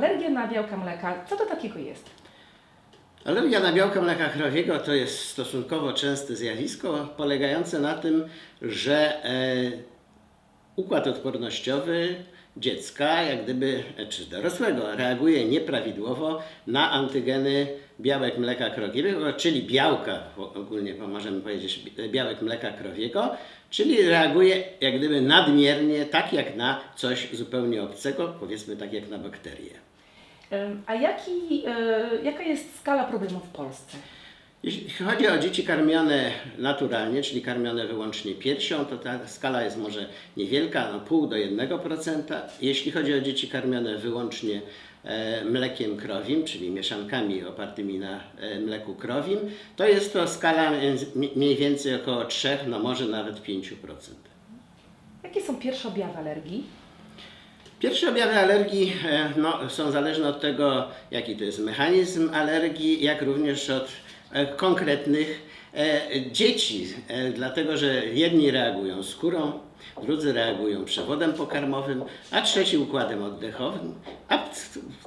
Alergia na białka mleka, co to takiego jest? Alergia na białka mleka krowiego to jest stosunkowo częste zjawisko polegające na tym, że e, układ odpornościowy dziecka, jak gdyby, e, czy dorosłego, reaguje nieprawidłowo na antygeny białek mleka krowiego, czyli białka, ogólnie możemy powiedzieć bi- białek mleka krowiego, czyli reaguje jak gdyby nadmiernie, tak jak na coś zupełnie obcego, powiedzmy tak jak na bakterie. A jaki, y, jaka jest skala problemu w Polsce? Jeśli chodzi o dzieci karmione naturalnie, czyli karmione wyłącznie piersią, to ta skala jest może niewielka, no pół do 1%. Jeśli chodzi o dzieci karmione wyłącznie e, mlekiem krowim, czyli mieszankami opartymi na e, mleku krowim, to jest to skala mniej więcej około 3, no może nawet 5%. Jakie są pierwsze objawy alergii? Pierwsze objawy alergii e, no, są zależne od tego, jaki to jest mechanizm alergii, jak również od e, konkretnych e, dzieci, dlatego że jedni reagują skórą, drudzy reagują przewodem pokarmowym, a trzeci układem oddechowym, a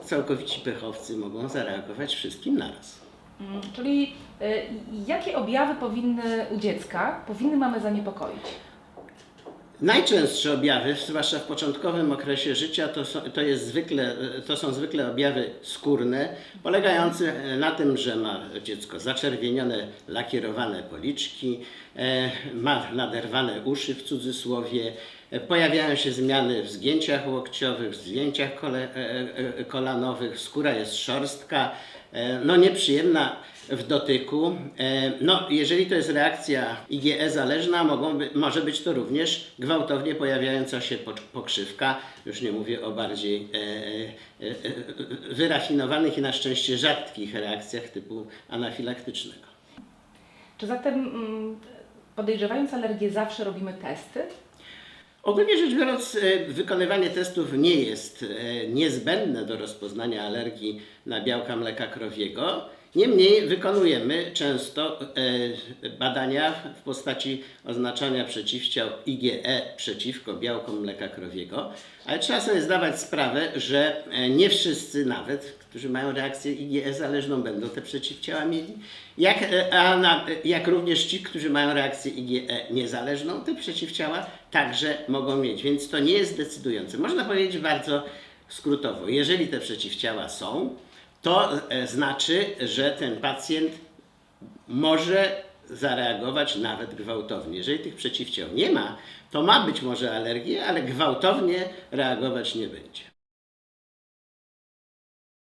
całkowici pechowcy mogą zareagować wszystkim naraz. Ym, Czyli y, jakie objawy powinny u dziecka, powinny mamy zaniepokoić? Najczęstsze objawy, zwłaszcza w początkowym okresie życia, to są, to, jest zwykle, to są zwykle objawy skórne, polegające na tym, że ma dziecko zaczerwienione, lakierowane policzki, e, ma naderwane uszy w cudzysłowie, e, pojawiają się zmiany w zgięciach łokciowych, w zgięciach kole, e, e, kolanowych, skóra jest szorstka, e, no nieprzyjemna w dotyku. E, No, jeżeli to jest reakcja IgE zależna, mogą może być to również gwałtownie pojawiająca się pokrzywka. Już nie mówię o bardziej e, e, e, wyrafinowanych i na szczęście rzadkich reakcjach typu anafilaktycznego. Czy zatem mm, podejrzewając alergię zawsze robimy testy? Ogólnie rzecz biorąc, e, wykonywanie testów nie jest e, niezbędne do rozpoznania alergii na białka mleka krowiego. Niemniej wykonujemy często e, badania w postaci oznaczania przeciwciał IgE przeciwko białkom mleka krowiego, ale trzeba sobie zdawać sprawę, że e, nie wszyscy nawet, którzy mają reakcję IgE zależną, będą te przeciwciała mieli, jak, e, a na, jak również ci, którzy mają reakcję IgE niezależną, te przeciwciała także mogą mieć, więc to nie jest decydujące. Można powiedzieć bardzo skrótowo, jeżeli te przeciwciała są, to e, znaczy, że ten pacjent może zareagować nawet gwałtownie. Jeżeli tych przeciwciał nie ma, to ma być może alergię, ale gwałtownie reagować nie będzie.